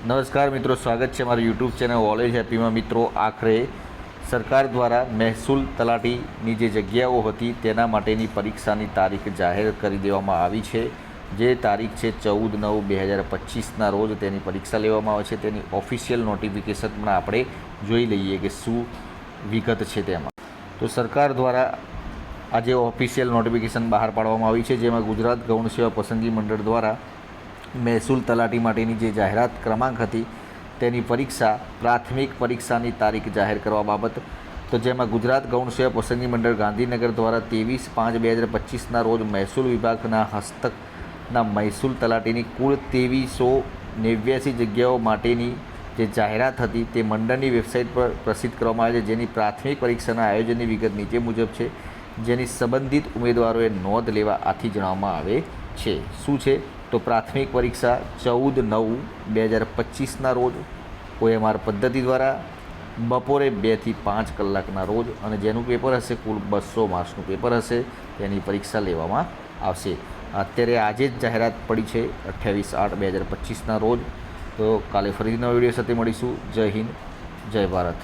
નમસ્કાર મિત્રો, સ્વાગત છે મારું યુટ્યુબ ચેનલ ઓલેજ હેપીમાં મિત્રો, આખરે સરકાર દ્વારા મહેસૂલ તલાટીની જે જગ્યાઓ હતી તેના માટેની પરીક્ષાની તારીખ જાહેર કરી દેવામાં આવી છે. જે તારીખ છે ચૌદ નવ બે હજાર પચીસના રોજ તેની પરીક્ષા લેવામાં આવે છે. તેની ઓફિશિયલ નોટિફિકેશન પણ આપણે જોઈ લઈએ કે શું વિગત છે તેમાં. તો સરકાર દ્વારા આજે ઓફિશિયલ નોટિફિકેશન બહાર પાડવામાં આવી છે, જેમાં ગુજરાત ગૌણ સેવા પસંદગી મંડળ દ્વારા મહેસૂલ તલાટી માટેની જે જાહેરાત ક્રમાંક હતી, તેની પરીક્ષા, પ્રાથમિક પરીક્ષાની તારીખ જાહેર કરવા બાબત, તો જેમાં ગુજરાત ગૌણ સેવા પસંદગી મંડળ ગાંધીનગર દ્વારા ત્રેવીસ પાંચ બે હજાર પચીસના રોજ મહેસૂલ વિભાગના હસ્તકના મહેસૂલ તલાટીની કુલ ત્રેવીસો નેવ્યાસી જગ્યાઓ માટેની જે જાહેરાત હતી, તે મંડળની વેબસાઇટ પર પ્રસિદ્ધ કરવામાં આવે છે, જેની પ્રાથમિક પરીક્ષાના આયોજનની વિગત નીચે મુજબ છે, જેની સંબંધિત ઉમેદવારોએ નોંધ લેવા આથી જણાવવામાં આવે છે. શું છે? તો પ્રાથમિક પરીક્ષા ચૌદ નવ બે હજાર પચીસના રોજ ઓએમઆર પદ્ધતિ દ્વારા બપોરે બેથી પાંચ કલાકના રોજ અને જેનું પેપર હશે કુલ બસો માર્ક્સનું પેપર હશે, તેની પરીક્ષા લેવામાં આવશે. અત્યારે આજે જ જાહેરાત પડી છે અઠ્યાવીસ આઠ બે હજાર પચીસના રોજ. તો કાલે ફરીથી નવા વીડિયો સાથે મળીશું. જય હિન્દ, જય ભારત.